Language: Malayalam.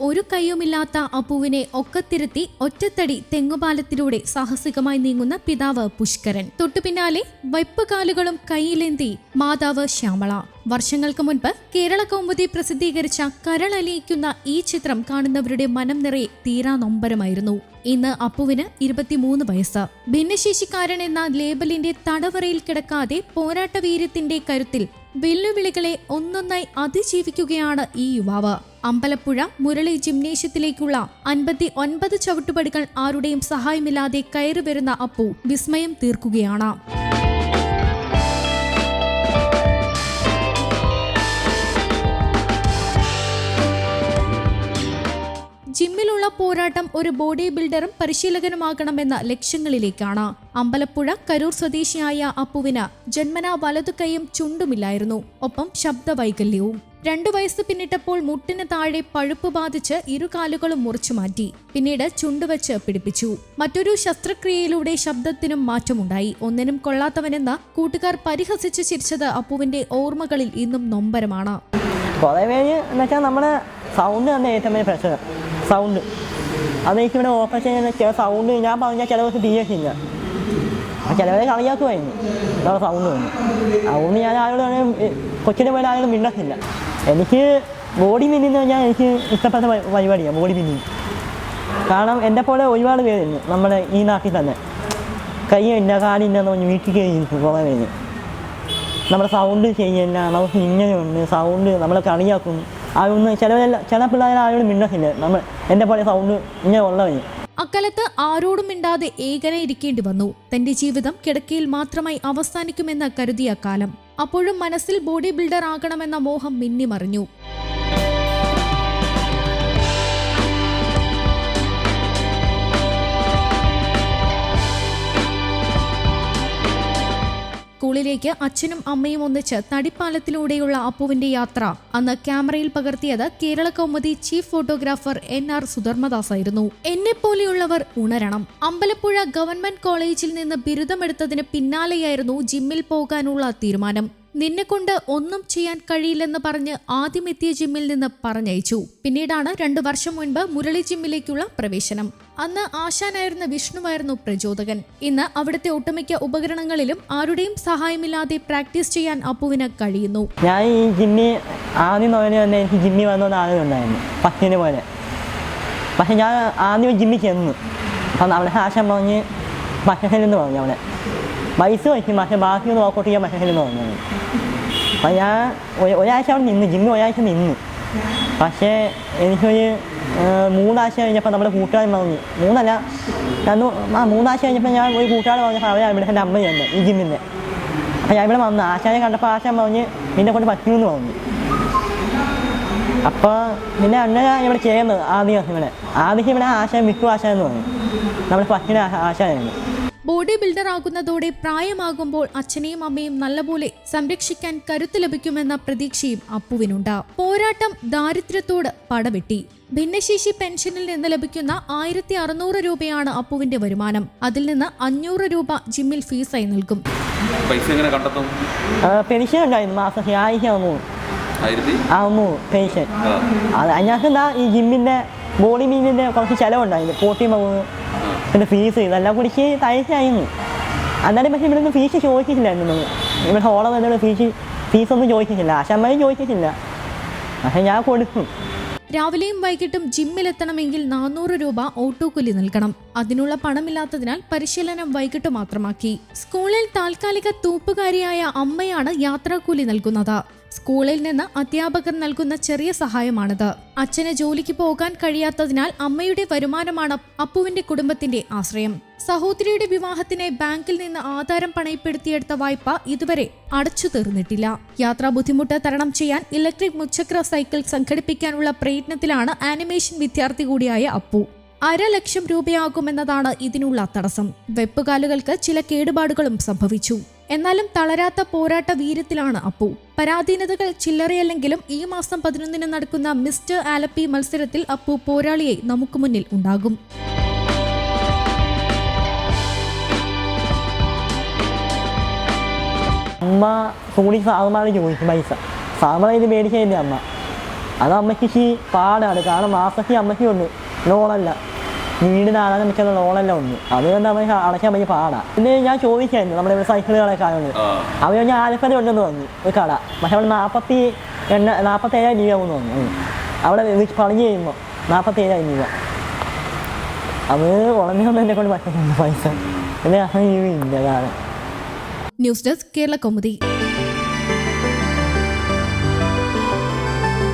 ഒരു കൈയുമില്ലാത്ത അപ്പുവിനെ ഒക്കത്തിരുത്തി ഒറ്റത്തടി തെങ്ങുപാലത്തിലൂടെ സാഹസികമായി നീങ്ങുന്ന പിതാവ് പുഷ്കരൻ. തൊട്ടുപിന്നാലെ വൈപ്പുകാലുകളും കൈയിലേന്തി മാതാവ് ശ്യാമള. വർഷങ്ങൾക്ക് മുൻപ് കേരള കൗമുദി പ്രസിദ്ധീകരിച്ച കരളലിയിക്കുന്ന ഈ ചിത്രം കാണുന്നവരുടെ മനം നിറയെ തീരാ നൊമ്പരമായിരുന്നു. ഇന്ന് അപ്പുവിന് ഇരുപത്തിമൂന്ന് വയസ്സ്. ഭിന്നശേഷിക്കാരൻ എന്ന ലേബലിന്റെ തടവറയിൽ കിടക്കാതെ പോരാട്ടവീര്യത്തിന്റെ കരുത്തിൽ വെല്ലുവിളികളെ ഒന്നൊന്നായി അതിജീവിക്കുകയാണ് ഈ യുവാവ്. അമ്പലപ്പുഴ മുരളി ജിംനേഷ്യത്തിലേക്കുള്ള അൻപത്തി ഒൻപത് ചവിട്ടുപടികൾ ആരുടെയും സഹായമില്ലാതെ കയറി വരുന്ന അപ്പു വിസ്മയം തീർക്കുകയാണ്. പോരാട്ടം ഒരു ബോഡി ബിൽഡറും പരിശീലകനുമാകണമെന്ന ലക്ഷ്യങ്ങളിലേക്കാണ്. അമ്പലപ്പുഴ കരൂർ സ്വദേശിയായ അപ്പുവിന് ജന്മനാ വലതു കൈയും ചുണ്ടുമില്ലായിരുന്നു. ഒപ്പം ശബ്ദവൈകല്യവും. രണ്ടു വയസ്സ് പിന്നിട്ടപ്പോൾ മുട്ടിന് താഴെ പഴുപ്പ് ബാധിച്ച് ഇരുകാലുകളും മുറിച്ചു മാറ്റി. പിന്നീട് ചുണ്ടുവച്ച് പിടിപ്പിച്ചു. മറ്റൊരു ശസ്ത്രക്രിയയിലൂടെ ശബ്ദത്തിനും മാറ്റമുണ്ടായി. ഒന്നിനും കൊള്ളാത്തവനെന്ന് കൂട്ടുകാർ പരിഹസിച്ച് ചിരിച്ചത് അപ്പുവിന്റെ ഓർമ്മകളിൽ ഇന്നും നൊമ്പരമാണ്. സൗണ്ട് സൗണ്ട് അത് എനിക്ക് ഇവിടെ ഓപ്പറേഷൻ ചെയ്യുന്ന ചില സൗണ്ട് ഞാൻ പറഞ്ഞാൽ ചില ദിവസം തീയറ്റില്ല അപ്പം ചിലവരെ കളിയാക്കുമായിരുന്നു നമ്മുടെ സൗണ്ട് വന്നു. അതുകൊണ്ട് ഞാൻ ആരോട് കൊച്ചിന്റെ പോലെ ആരോടും മിണ്ടത്തില്ല. എനിക്ക് ബോഡി മിന്നിന്ന് പറഞ്ഞാൽ എനിക്ക് ഇഷ്ടപ്പെട്ട പരി- പരിപാടിയാണ് ബോഡി മിന്നിങ് കാരണം എന്റെ പോലെ ഒരുപാട് പേരുണ്ട് നമ്മുടെ ഈ നാട്ടിൽ തന്നെ. കൈയില്ല കാലില്ല എന്ന് പറഞ്ഞ് വീട്ടിൽ കഴിഞ്ഞു കുറേ പേര്. നമ്മുടെ സൗണ്ട് ശരിയല്ല നമുക്ക് ഇങ്ങനെയുണ്ട് സൗണ്ട് നമ്മളെ കളിയാക്കും. അതൊന്നും ചിലവരെല്ലാം ചില പിള്ളേർ ആരോടും മിണ്ടത്തില്ല നമ്മൾ എന്റെ പോലെ സൗണ്ട് ഇങ്ങനെ ഉള്ളവന് അക്കാലത്ത് ആരോടും മിണ്ടാതെ ഏകനെ ഇരിക്കേണ്ടി വന്നു. തന്റെ ജീവിതം കിടക്കയിൽ മാത്രമായി അവസാനിക്കുമെന്ന് കരുതിയ കാലം. അപ്പോഴും മനസ്സിൽ ബോഡി ബിൽഡർ ആകണമെന്ന മോഹം മിന്നിമറിഞ്ഞു. സ്കൂളിലേക്ക് അച്ഛനും അമ്മയും ഒന്നിച്ച് തടിപ്പാലത്തിലൂടെയുള്ള അപ്പുവിന്റെ യാത്ര. അന്ന് ക്യാമറയിൽ പകർത്തിയത് Kerala Kaumudi chief photographer N R Sudharmadas ആയിരുന്നു എന്നെ പോലെയുള്ളവർ ഉണരണം. അമ്പലപ്പുഴ ഗവൺമെന്റ് കോളേജിൽ നിന്ന് ബിരുദമെടുത്തതിന് പിന്നാലെയായിരുന്നു ജിമ്മിൽ പോകാനുള്ള തീരുമാനം. നിന്നെക്കൊണ്ട് ഒന്നും ചെയ്യാൻ കഴിയില്ലെന്ന് പറഞ്ഞ് ആദ്യം എത്തിയ ജിമ്മിൽ നിന്ന് പറഞ്ഞയച്ചു. പിന്നീടാണ് രണ്ടു വർഷം മുൻപ് മുരളി ജിമ്മിലേക്കുള്ള പ്രവേശനം. അന്ന് ആശാനായിരുന്ന വിഷ്ണുവായിരുന്നു പ്രചോദകൻ. ഇന്ന് അവിടുത്തെ ഒട്ടുമിക്ക ഉപകരണങ്ങളിലും ആരുടെയും സഹായമില്ലാതെ പ്രാക്ടീസ് ചെയ്യാൻ അപ്പുവിന് കഴിയുന്നു. ഞാൻ ഈ ജിമ്മി ആദ്യം നോനെ തന്നെ എനിക്ക് ജിമ്മി വന്നു ആദ്യം ഉണ്ടായിരുന്നു പത്തിന് പോലെ. പക്ഷെ ഞാൻ ആദ്യം ജിമ്മിൽ ചെന്നു. അപ്പം അവിടെ ആശാൻ പറഞ്ഞ് മഷഹലെന്ന് പറഞ്ഞു അവിടെ പൈസ വയ്ക്കും പക്ഷെ ബാക്കി ഒന്ന് വർക്കൗട്ട് ചെയ്യാൻ മഷഹലെന്ന് പറഞ്ഞു അപ്പം ഞാൻ ഒരു- ഒരാഴ്ച അവിടെ നിന്ന് ജിമ്മിൽ ഒരാഴ്ച നിന്ന്. പക്ഷേ എനിക്കൊരു മൂന്നാഴ്ച കഴിഞ്ഞപ്പോൾ നമ്മുടെ കൂട്ടുകാരൻ പറഞ്ഞു മൂന്നല്ല രണ്ട് ആ മൂന്നാഴ്ച കഴിഞ്ഞപ്പോൾ ഞാൻ ഒരു കൂട്ടുകാരൻ പറഞ്ഞപ്പോൾ അവരെ ഇവിടെ എന്റെ അമ്മ തന്നെ ഈ ജിമ്മിന്റെ അപ്പം ഞാൻ ഇവിടെ വന്നു. ആശാനെ കണ്ടപ്പോൾ ആശാൻ പറഞ്ഞ് നിന്നെ കൊണ്ട് പറ്റുമെന്ന് പറഞ്ഞു. അപ്പോൾ പിന്നെ അങ്ങനെ ഇവിടെ ചെയ്യുന്നത് ആദ്യ ഇവിടെ. ആദ്യം ഇവിടെ ആശാൻ മിക്കു ആശാൻ എന്ന് പറഞ്ഞു. നമ്മുടെ പറ്റിന് ആശാനായിരുന്നു ബോഡി ബിൽഡർ ആകുന്നതോടെ പ്രായമാകുമ്പോൾ അച്ഛനെയും അമ്മയും നല്ലപോലെ സംരക്ഷിക്കാൻ കരുത്ത് ലഭിക്കുമെന്ന പ്രതീക്ഷയും അപ്പുവിനുണ്ട്. പോരാട്ടം ദാരിദ്ര്യത്തോട് പടവെട്ടി. ഭിന്നശേഷി പെൻഷനിൽ നിന്ന് ലഭിക്കുന്ന ആയിരത്തി അറുന്നൂറ് രൂപയാണ് അപ്പുവിന്റെ വരുമാനം. അതിൽ നിന്ന് അഞ്ഞൂറ് രൂപ ജിമ്മിൽ ഫീസായി നൽകും. പൈസ എങ്ങനെ കണ്ടെത്തും? പെൻഷൻ ഉണ്ടായിരുന്നു മാസം പെൻഷൻ. അതിനകത്ത് ഈ ജിമ്മിന്റെ ബോഡി മീനിന്റെ കുറച്ച് ചെലവുണ്ടായിരുന്നു പോട്ടി പിന്നെ ഫീസ് ഇതെല്ലാം കുടിച്ച് തയ്ച്ചായിരുന്നു അന്നേരം പക്ഷേ ഇവിടെ നിന്ന് ഫീസ് ചോദിച്ചിട്ടില്ലായിരുന്നു ഇവിടെ ഹോളം എന്നുള്ള ഫീസ് ഫീസൊന്നും ചോദിച്ചിട്ടില്ല. ആശാമ്മയും ചോദിച്ചിട്ടില്ല. പക്ഷേ ഞാൻ കൊടുക്കും. രാവിലെയും വൈകിട്ടും ജിമ്മിലെത്തണമെങ്കിൽ നാനൂറ് രൂപ ഓട്ടോക്കൂലി നൽകണം. അതിനുള്ള പണമില്ലാത്തതിനാൽ പരിശീലനം വൈകിട്ട് മാത്രമാക്കി. സ്കൂളിൽ താൽക്കാലിക തൂപ്പുകാരിയായ അമ്മയാണ് യാത്രാക്കൂലി നൽകുന്നത്. സ്കൂളിൽ നിന്ന് അധ്യാപകർ നൽകുന്ന ചെറിയ സഹായമാണിത്. അച്ഛന് ജോലിക്ക് പോകാൻ കഴിയാത്തതിനാൽ അമ്മയുടെ വരുമാനമാണ് അപ്പുവിന്റെ കുടുംബത്തിന്റെ ആശ്രയം. സഹോദരിയുടെ വിവാഹത്തിന് ബാങ്കിൽ നിന്ന് ആധാരം പണയപ്പെടുത്തിയെടുത്ത വായ്പ ഇതുവരെ അടച്ചു തീർന്നിട്ടില്ല. യാത്രാ ബുദ്ധിമുട്ട് തരണം ചെയ്യാൻ ഇലക്ട്രിക് മുച്ചക്ര സൈക്കിൾ സംഘടിപ്പിക്കാനുള്ള പ്രയത്നത്തിലാണ് ആനിമേഷൻ വിദ്യാർത്ഥി കൂടിയായ അപ്പു. അര ലക്ഷം രൂപയാകുമെന്നതാണ് ഇതിനുള്ള തടസ്സം. വെപ്പുകാലുകൾക്ക് ചില കേടുപാടുകളും സംഭവിച്ചു. എന്നാലും തളരാത്ത പോരാട്ട വീര്യത്തിലാണ് അപ്പു. പരാധീനതകൾ ചില്ലറയല്ലെങ്കിലും ഈ മാസം പതിനൊന്നിന് നടക്കുന്ന മിസ്റ്റർ ആലപ്പി മത്സരത്തിൽ അപ്പു പോരാളിയെ നമുക്ക് മുന്നിൽ ഉണ്ടാകും. അമ്മ സോണി സാറുമാർ ചോദിച്ചു പൈസ. സാധനം ഇത് മേടിച്ചതിന്റെ അമ്മ. അത് അമ്മയ്ക്ക് പാടാണ്. കാരണം മാസത്തിൽ അമ്മയ്ക്ക് ഉണ്ട് ലോണല്ല. വീടിനാണെന്ന് മിക്കുള്ള ലോണെല്ലാം ഉണ്ട്. അത് അമ്മയ്ക്ക് അടയ്ക്കാൻ പറ്റി പാടാ. പിന്നെ ഞാൻ ചോദിച്ചായിരുന്നു നമ്മുടെ ഇവിടെ സൈക്കിളുകളൊക്കെ ആയതുകൊണ്ട് അവർ ഞാൻ ആലപ്പുഴ ഉണ്ടെന്ന് പറഞ്ഞു ഒരു കട. പക്ഷെ അവിടെ നാൽപ്പത്തി എണ്ണ നാൽപ്പത്തേഴായിരം രൂപ പറഞ്ഞു ഉം. അവിടെ പറഞ്ഞു കഴിയുമ്പോൾ നാൽപ്പത്തേഴായിരം രൂപ. അത് ഉടനെ ഒന്നും എന്നെ കൊണ്ട് പറ്റുന്നുണ്ട് പൈസ. എന്നെ അങ്ങനെ ഇല്ല കാരണം ന്യൂസ് ഡെസ്ക് കേരള കൗമുദി